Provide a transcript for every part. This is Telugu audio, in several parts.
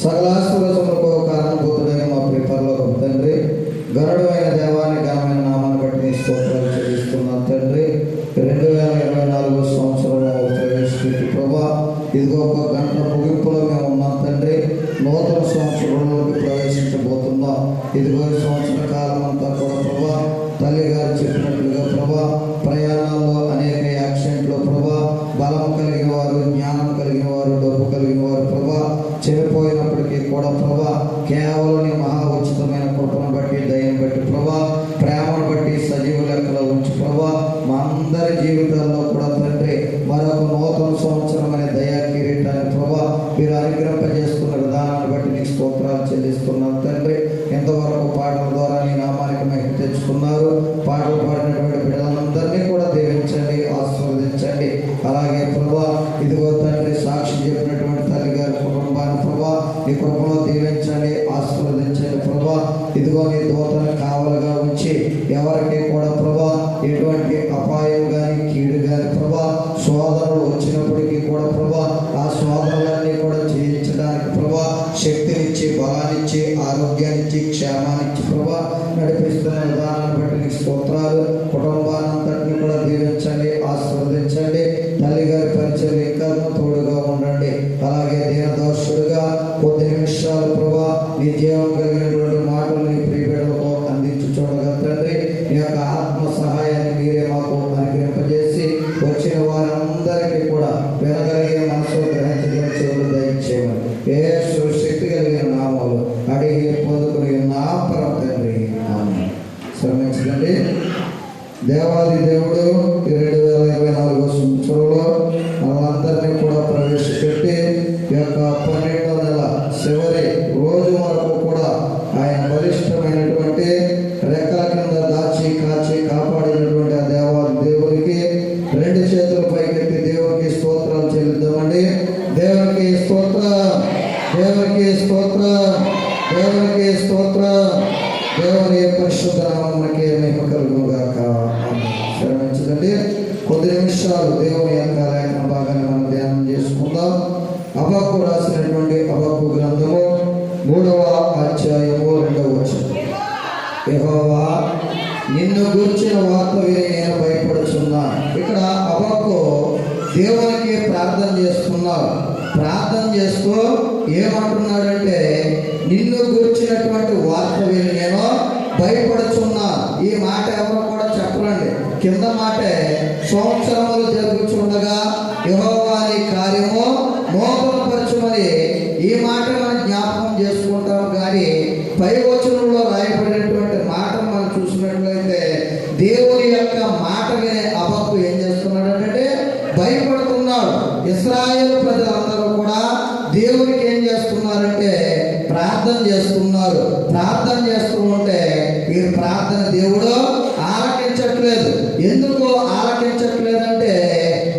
సకలాశ్వర సమకో కారణభూతుడైన మా ప్రిపర్లో ఒక తండ్రి గరుడు అయిన దేవాన్ని ఘనమైన నామాన్ని బట్టి నీ స్తోత్రాలు చెల్లిస్తున్నాను తండ్రి రెండు వేల ఇరవై నాలుగో సంవత్సరంలో ప్రవేశపెట్టి ప్రభా ఇదిగో ఒక గంట ముగింపులో మేము ఉన్నాం. తండ్రి నూతన సంవత్సరంలోకి ప్రవేశించబోతున్నాం. ఇదిగో देवा दो तरह అందరికీ కూడా వెనకలే మూడవ అధ్యాయము రెండవ వచనం. నిన్ను గురించిన వార్త విని నేను భయపడుచున్నాను ఇక్కడ అబక్కో దేవునికి ప్రార్థన చేస్తున్నావు ప్రార్థన చేస్తూ ఏమంటున్నాడంటే నిన్ను గురించినటువంటి వార్త విని నేను భయపడుచున్నా. ఈ మాట ఎవరు కూడా చెప్పరండి. కింద మాటే సంవత్సరములు జరుగుతుండగా యహోవాని కార్యము మోప పై వచనంలో రాయబడినటువంటి మాట మనం చూసినట్లయితే దేవుని యొక్క మాట వినే అబక్కు ఏం చేస్తున్నాడంటే భయపడుతున్నాడు ఇస్రాయేల్ ప్రజలందరూ కూడా దేవునికి ఏం చేస్తున్నారంటే ప్రార్థన చేస్తున్నారు. ప్రార్థన చేస్తూ ఉంటే వీరు ప్రార్థన దేవుడు ఆలకించట్లేదు. ఎందుకు ఆలకించట్లేదంటే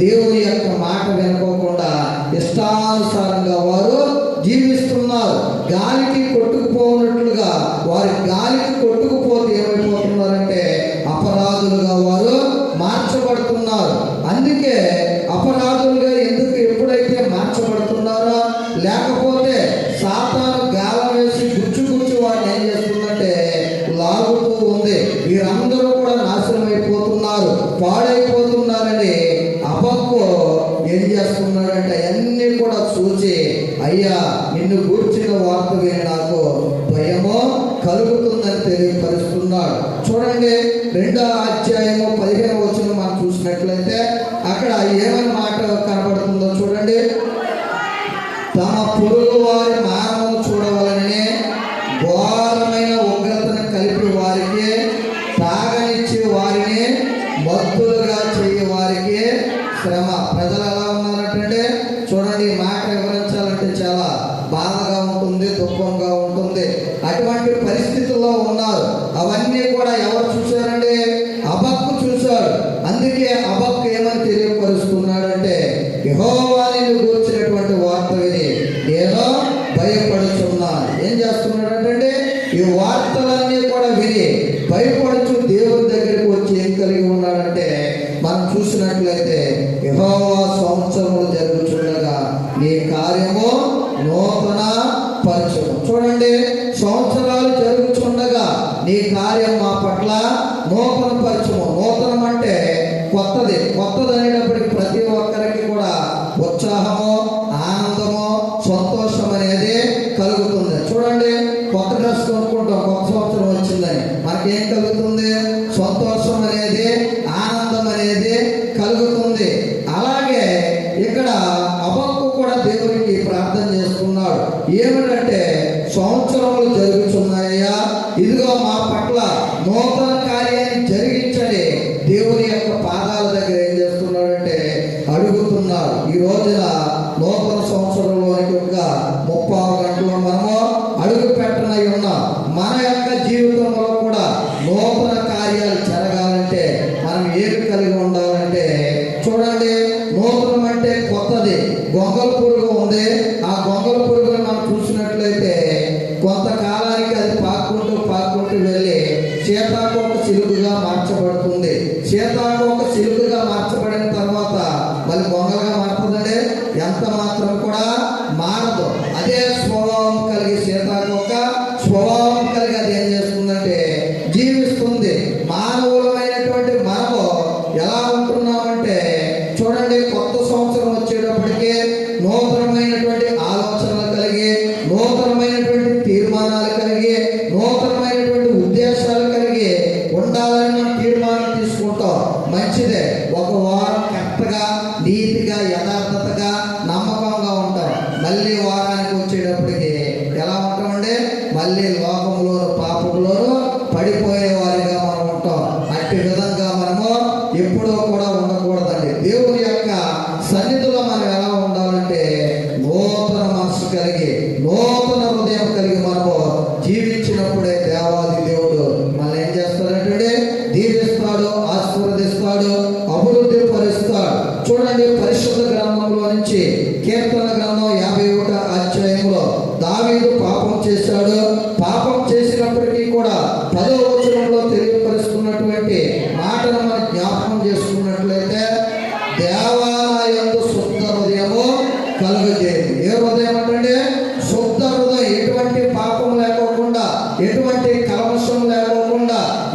దేవుని యొక్క మాట వినకోకుండా ఇష్టానుసారంగా వారు జీవిస్తున్నారు. గాలికి trabalho తమ పొరుగు వారి మానవ నీ కార్యం మా పట్ల నూతనపరచము. నూతనం అంటే కొత్తది. కొత్తది అనేటప్పుడు కావాలంటే చూడండి. వారానికి వచ్చేటప్పటికి ఎలా ఉంటామండి? మళ్ళీ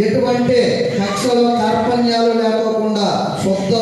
ఎటువంటి కక్షలు కార్పణ్యాలు లేకోకుండా శుద్ధ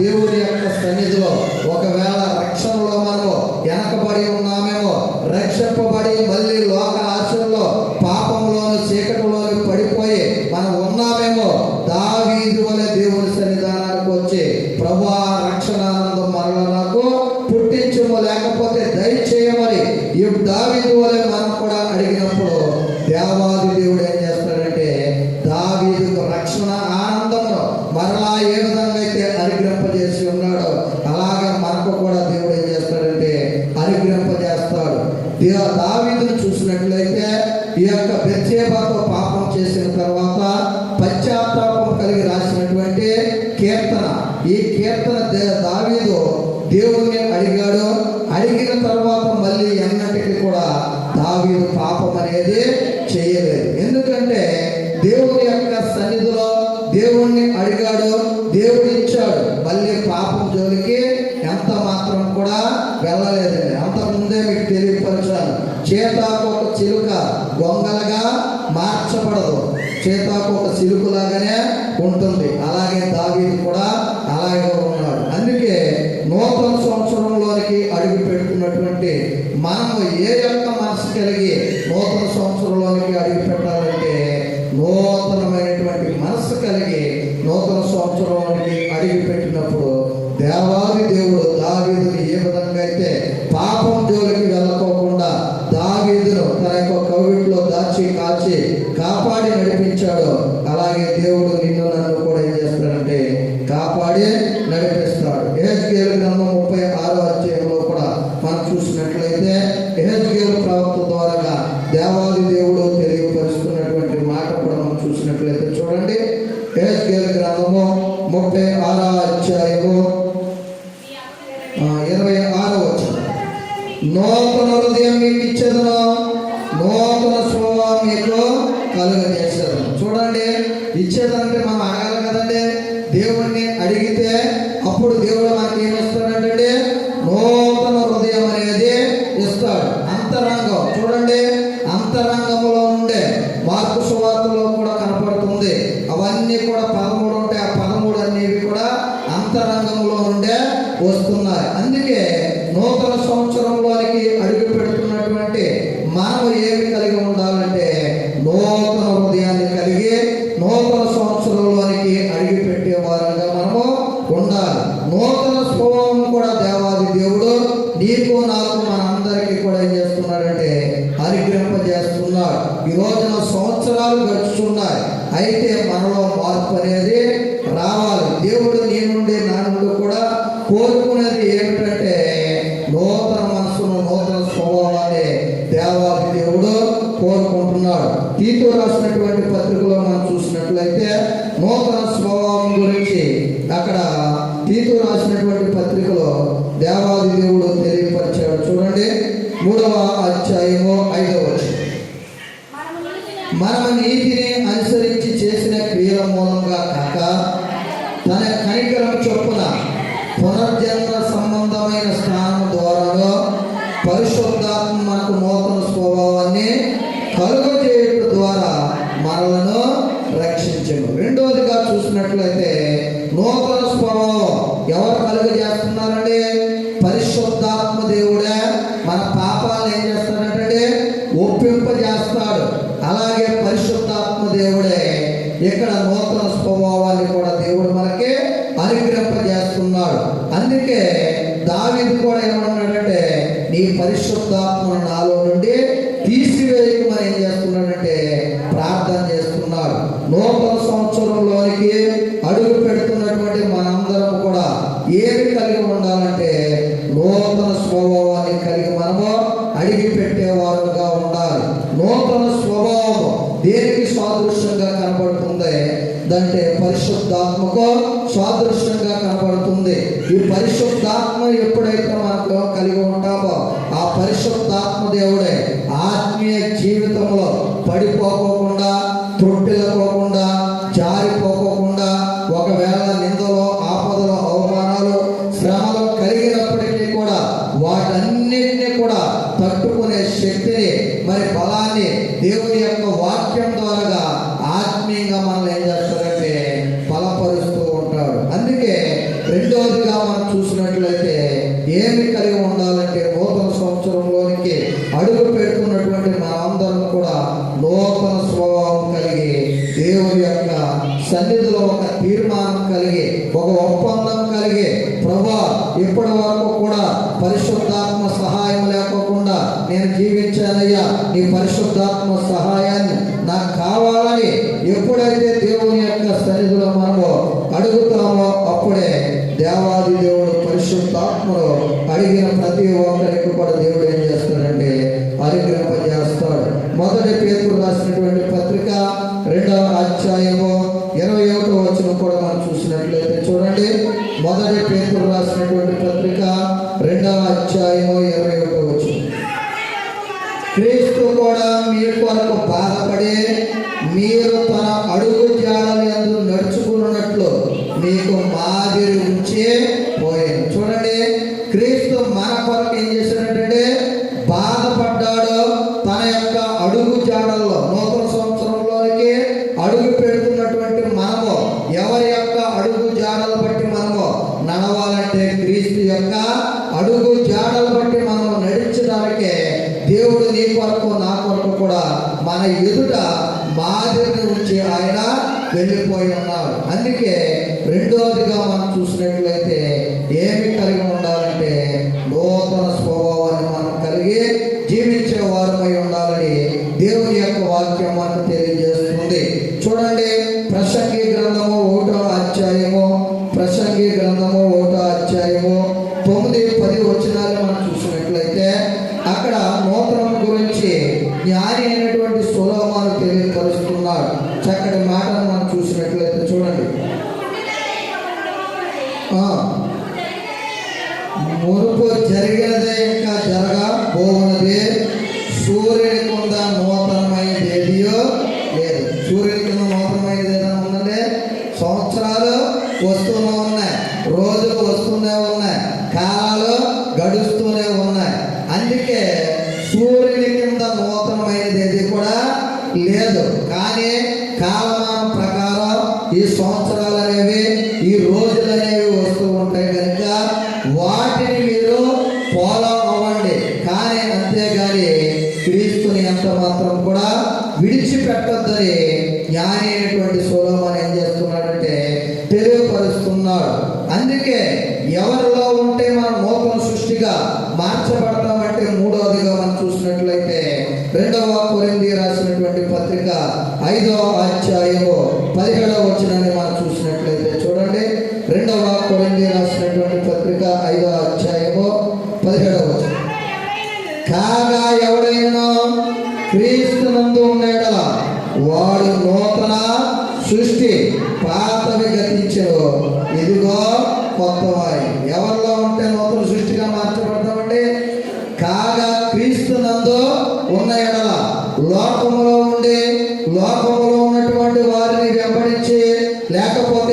Deus. అనేది చేయలేదు. ఎందుకంటే దేవుని యొక్క సన్నిధిలో దేవుణ్ణి అడిగాడు దేవుడు ఇచ్చాడు మళ్ళీ పాపం జోలికి ఎంత మాత్రం కూడా వెళ్ళలేదండి. అంతకుముందే మీకు తెలియపరిచాను. చేతాకు ఒక చిలుక గొంగలగా మార్చబడదు. చేతాకు ఒక చిలుకులాగానే ఉంటుంది. వస్తున్నారు అందుకే నూతన సంవత్సరం వారికి అడుగు పెడుతున్నటువంటి మానవ ఏమి కలిగి ఉండాలంటే నూతన హృదయం మనమని ఏది అడుగు పెడుతున్నటువంటి మనందరం కూడా ఏమి కలిగి ఉండాలంటే నూతన స్వభావాన్ని కలిగి మనము అడిగి పెట్టేవారుగా ఉండాలి. నూతన స్వభావం దేనికి సాదృశ్యంగా కనబడుతుంది అంటే పరిశుద్ధాత్మకు సాదృశ్యంగా కనబడుతుంది. ఈ పరిశుద్ధాత్మ ఎప్పుడైతే మనకు కలిగి ఉంటామో ఆ పరిశుద్ధాత్మ దేవుడే ఆత్మీయ జీవితంలో పడిపోకుండా తొట్టిలకు నూతన స్వభావం కలిగి దేవుని యొక్క సన్నిధిలో ఒక తీర్మానం కలిగి ఒక ఒప్పందం కలిగి ప్రభా ఇప్పటి వరకు కూడా పరిశుద్ధాత్మ సహాయం లేకోకుండా నేను జీవించానయ్యా. నీ పరిశుద్ధాత్మ సహాయాన్ని నాకు కావాలని ఎప్పుడైతే దేవుని యొక్క సన్నిధిలో మనము అడుగుతామో అప్పుడే దేవాది దేవుడు పరిశుద్ధాత్మలో అడిగిన ప్రతి ఒక్కరికి కూడా మీరు తన అడుగు ప్రసంగి గ్రంథము ఒకటో అధ్యాయము అంతేగాని క్రీస్తుని ఎంత మాత్రం కూడా విడిచిపెట్టద్దని న్యాయ అయినటువంటి సోలోమాన్ ఏం చేస్తున్నాడంటే తెలియపరుస్తున్నాడు. అందుకే ఎవరిలో ఉంటే మనం నూతన సృష్టిగా మార్చబడతామంటే మూడవదిగా మనం చూసినట్లయితే రెండవ కొరింది రాసినటువంటి పత్రిక ఐదవ అధ్యాయం క్రీస్తు నందు ఉన్నాడల వాడు నూతన సృష్టి పాతవి గతించవు ఇదిగో కొత్త వారి ఎవరిలో ఉంటే నూతన సృష్టిగా మార్చబడతామండి? కాగా క్రీస్తు నందు ఉన్న ఎడల లోకములో ఉండి లోకములో ఉన్నటువంటి వారిని వెంబడించి లేకపోతే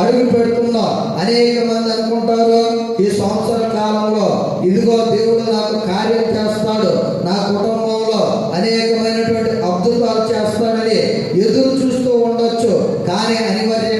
అడుగు పెడుతున్నాం అనేక మంది అనుకుంటారు ఈ సంవత్సర కాలంలో ఇదిగో దేవుడు నాకు కార్యం చేస్తాడు నా కుటుంబంలో అనేకమైనటువంటి అద్భుతాలు చేస్తాడని ఎదురు చూస్తూ ఉండొచ్చు. కానీ అనివార్య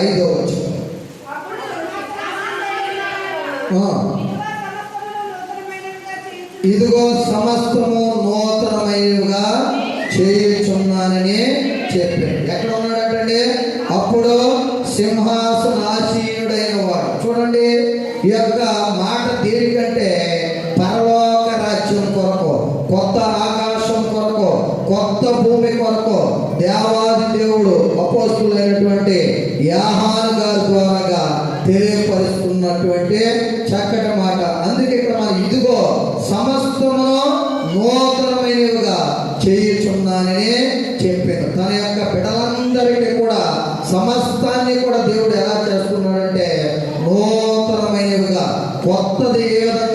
ఐదో వచ్చిన ఇదిగో సమస్తము నూతనమైనగా చేయుచున్నానని చెప్పాడు. ఎక్కడ ఉన్నాడంటే అప్పుడు సింహాసనాశీయుడైన వాడు చూడండి ఈ యొక్క మాట దేనికంటే పరలోక రాజ్యం కొరకు కొత్త ఆకాశం కొరకు కొత్త భూమి కొరకు വക്ത ദേവത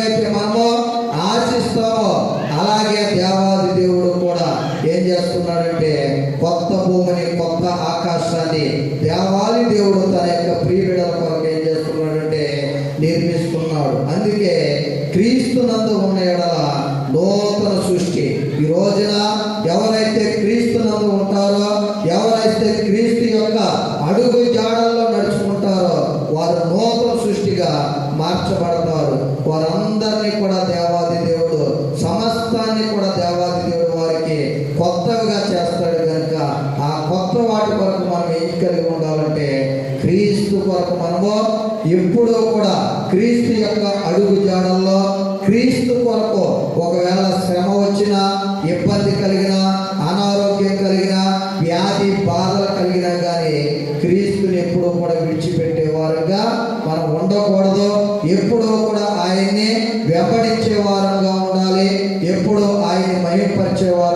ఉండకూడదు. ఎప్పుడూ కూడా ఆయన్ని వెంబడించే వారంగా ఉండాలి. ఎప్పుడూ ఆయన్ని మహిమపరిచేవారు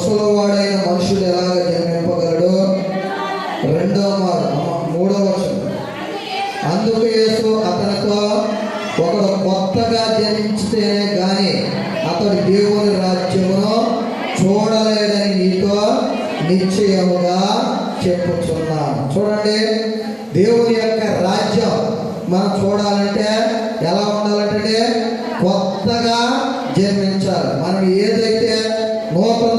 ముసలివాడైన మనుషులు ఎలాగ జన్మింపగలడు? రెండో మారు మూడో వర్షం. అందుకు యేసు అతనితో ఒకడు కొత్తగా జన్మించితేనే కానీ అతడు దేవుని రాజ్యమును చూడలేడని నీతో నిశ్చయముగా చెప్పుచున్నాను. చూడండి దేవుని యొక్క రాజ్యం మనం చూడాలంటే ఎలా ఉండాలంటే కొత్తగా జన్మించాలి. మనం ఏదైతే నూతన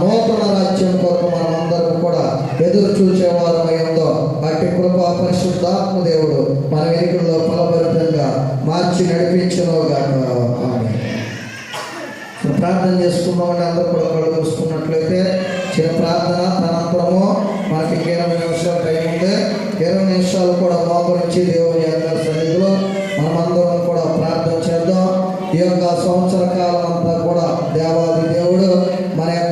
నూతన రాజ్యం కొరకు మనమందరం కూడా ఎదురు చూసేవారు అయ్యిందో అట్టి కృపా పరిశుద్ధాత్మ దేవుడు మన వెనుకల్లో ఫలభరితంగా మార్చి నడిపించను గాక ఆమేన్. ప్రార్థన చేసుకున్నామని అందరూ కూడా కళ్ళు చిన్న ప్రార్థన తనంతరము మనకి ఇరవై నిమిషాలు టైం ఉంది. ఇరవై నిమిషాలు కూడా మోకరించి దేవుని అందరి సన్నిధిలో మనమందరం కూడా ప్రార్థన చేద్దాం. ఈ యొక్క సంవత్సర కాలం అంతా కూడా దేవాది దేవుడు మన యొక్క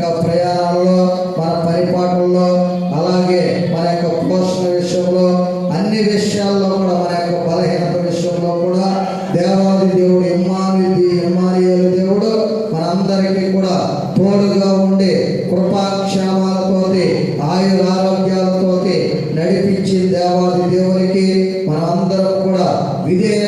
దేవాది మనందరం కూడా విధేయ